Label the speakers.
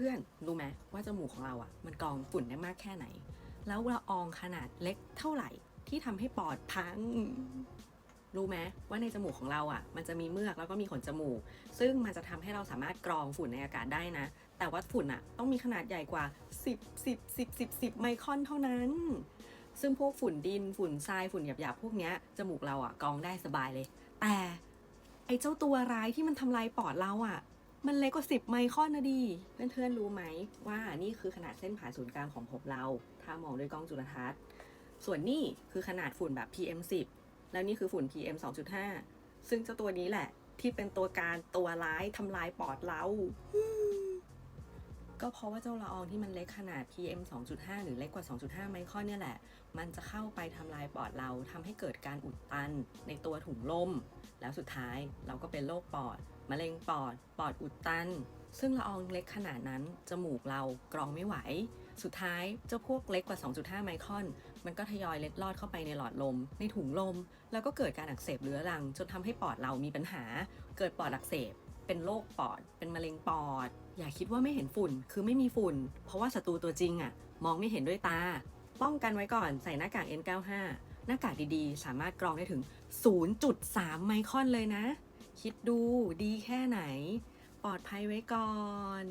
Speaker 1: พื่อนๆ รู้ไหมว่าจมูกของเราอะ่ะ มันกรองฝุ่นได้มากแค่ไหน แล้วละอองขนาดเล็กเท่าไหร่ที่ทำให้ปอดพัง รู้ไหมว่าในจมูกของเราอะ่ะ มันจะมีเมือกแล้วก็มีขนจมูก ซึ่งมันจะทำให้เราสามารถกรองฝุ่นในอากาศได้นะ แต่ว่าฝุ่นอะ่ะ ต้องมีขนาดใหญ่กว่า 10 10 10 10 10ไมครอนเท่านั้น ซึ่งพวกฝุ่นดินฝุ่นทรายฝุ่นหยาบๆพวกเนี้ยจมูกเราอะ่ะกรองได้สบายเลย แต่ไอ้เจ้าตัวร้ายที่มันทำลายปอดเราอะ่ะ มันเล็กกว่า 10 ไมครอนนะดิเพื่อนๆรู้ไหมว่านี่คือขนาดเส้นผ่าศูนย์กลางของผมเรา ถ้ามองด้วยกล้องจุลทรรศน์ ส่วนนี่คือขนาดฝุ่นแบบ PM 10แล้วนี่คือฝุ่น PM 2.5 ซึ่งเจ้าตัวนี้แหละ ที่เป็นตัวการตัวร้ายทำลายปอดเรา ก็เพราะว่าเจ้าละอองที่มันเล็กขนาด PM 2.5 หรือเล็กกว่า 2.5 ไมครอนเนี่ยแหละ มันจะเข้าไปทำลายปอดเราทำให้เกิดการอุดตันในตัวถุงลม แล้วสุดท้ายเราก็เป็นโรคปอด มะเร็งปอด ปอดอุดตัน ซึ่งละอองเล็กขนาดนั้น จมูกเรากรองไม่ไหว สุดท้ายเจ้าพวกเล็กกว่า 2.5 ไมครอน มันก็ทยอยเล็ดลอดเข้าไปในหลอดลม ในถุงลม แล้วก็เกิดการอักเสบเรื้อรัง จนทำให้ปอดเรามีปัญหา เกิดปอดอักเสบ เป็นโรคปอด เป็นมะเร็งปอด อย่าคิดว่าไม่เห็นฝุ่น คือไม่มีฝุ่น เพราะว่าศัตรูตัวจริงอะมองไม่เห็นด้วยตา ป้องกันไว้ก่อนใส่หน้ากาก N95 หน้ากากดีๆ สามารถกรองได้ถึง 0.3 ไมครอนเลยนะ คิดดูดีแค่ไหน ปลอดภัยไว้ก่อน